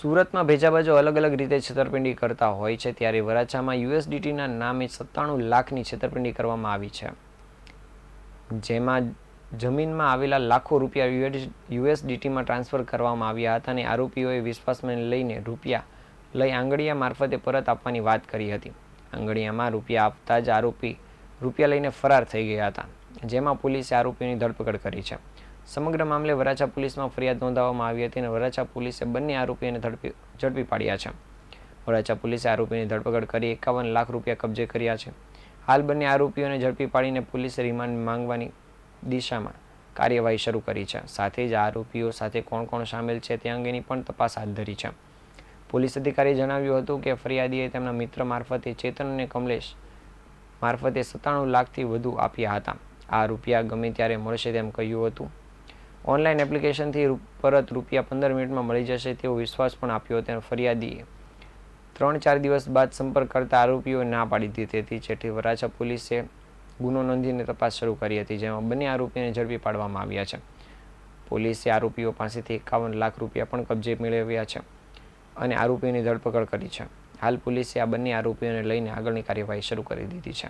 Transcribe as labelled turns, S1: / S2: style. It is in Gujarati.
S1: સુરતમાં ભેજાબાજો અલગ અલગ રીતે છેતરપિંડી કરતા હોય છે, ત્યારે વરાછામાં યુએસડીટીના નામે સત્તાણું લાખની છેતરપિંડી કરવામાં આવી છે. જેમાં જમીનમાં આવેલા લાખો રૂપિયા યુએસડીટીમાં ટ્રાન્સફર કરવામાં આવ્યા હતા અને આરોપીઓએ વિશ્વાસમાં લઈને રૂપિયા લઈ આંગળીયા મારફતે પરત આપવાની વાત કરી હતી. આંગળીયામાં રૂપિયા આપતા જ આરોપી રૂપિયા લઈને ફરાર થઈ ગયા હતા, જેમાં પોલીસે આરોપીઓની ધરપકડ કરી છે. સમગ્ર મામલે વરાછા પોલીસમાં ફરિયાદ નોંધાવવામાં આવી હતી અને વરાછા પોલીસે બંને આરોપીઓને ઝડપી ઝડપી પાડ્યા છે. વરાછા પોલીસે આરોપીની ધરપકડ કરી એકાવન લાખ રૂપિયા કબજે કર્યા છે. હાલ બંને આરોપીઓને ઝડપી પાડીને પોલીસે રિમાન્ડ માંગવાની દિશામાં કાર્યવાહી શરૂ કરી છે. સાથે જ આરોપીઓ સાથે કોણ કોણ સામેલ છે તે અંગેની પણ તપાસ હાથ ધરી છે. પોલીસ અધિકારીએ જણાવ્યું હતું કે ફરિયાદીએ તેમના મિત્ર મારફતે ચેતન અને કમલેશ મારફતે સત્તાણું લાખથી વધુ આપ્યા હતા. આ રૂપિયા ગમે ત્યારે મળશે તેમ કહ્યું હતું. ઓનલાઈન એપ્લિકેશનથી પરત રૂપિયા પંદર મિનિટમાં મળી જશે તેવો વિશ્વાસ પણ આપ્યો હતો અને ફરિયાદીએ. ત્રણ ચાર દિવસ બાદ સંપર્ક કરતા આરોપીઓએ ના પાડી દીધી હતી. જેથી વરાછા પોલીસે ગુનો નોંધીને તપાસ શરૂ કરી હતી, જેમાં બંને આરોપીઓને ઝડપી પાડવામાં આવ્યા છે. પોલીસે આરોપીઓ પાસેથી એકાવન લાખ રૂપિયા પણ કબજે મેળવ્યા છે અને આરોપીઓની ધરપકડ કરી છે. હાલ પોલીસે આ બંને આરોપીઓને લઈને આગળની કાર્યવાહી શરૂ કરી દીધી છે.